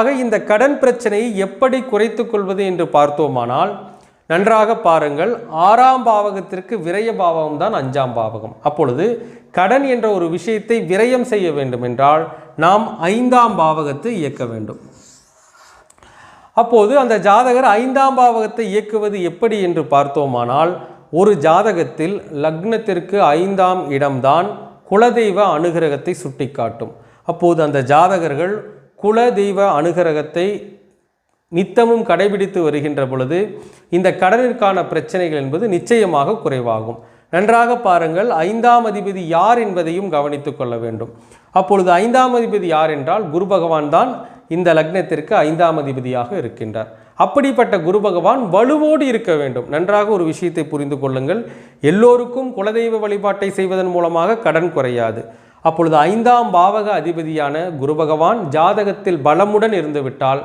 ஆக இந்த கடன் பிரச்சனையை எப்படி குறைத்து கொள்வது என்று பார்த்தோமானால் நன்றாக பாருங்கள் ஆறாம் பாவகத்திற்கு விரய பாவகம் தான் அஞ்சாம் பாவகம். அப்பொழுது கடன் என்ற ஒரு விஷயத்தை விரயம் செய்ய வேண்டும் என்றால் நாம் ஐந்தாம் பாவகத்தை இயக்க வேண்டும். அப்போது அந்த ஜாதகர் ஐந்தாம் பாவகத்தை இயக்குவது எப்படி என்று பார்த்தோமானால் ஒரு ஜாதகத்தில் லக்னத்திற்கு ஐந்தாம் இடம்தான் குலதெய்வ அனுகிரகத்தை சுட்டிக்காட்டும். அப்போது அந்த ஜாதகர்கள் குல தெய்வ அனுகிரகத்தை நித்தமும் கடைபிடித்து வருகின்ற பொழுது இந்த கடனிற்கான பிரச்சனைகள் என்பது நிச்சயமாக குறைவாகும். நன்றாக பாருங்கள் ஐந்தாம் அதிபதி யார் என்பதையும் கவனித்துக் கொள்ள வேண்டும். அப்பொழுது ஐந்தாம் அதிபதி யார் என்றால் குரு பகவான் தான் இந்த லக்னத்திற்கு ஐந்தாம் அதிபதியாக இருக்கின்றார். அப்படிப்பட்ட குரு பகவான் வலுவோடு இருக்க வேண்டும். நன்றாக ஒரு விஷயத்தை புரிந்து கொள்ளுங்கள். எல்லோருக்கும் குலதெய்வ வழிபாட்டை செய்வதன் மூலமாக கடன் குறையாது. அப்பொழுது ஐந்தாம் பாவக அதிபதியான குரு பகவான் ஜாதகத்தில் பலமுடன் இருந்துவிட்டால்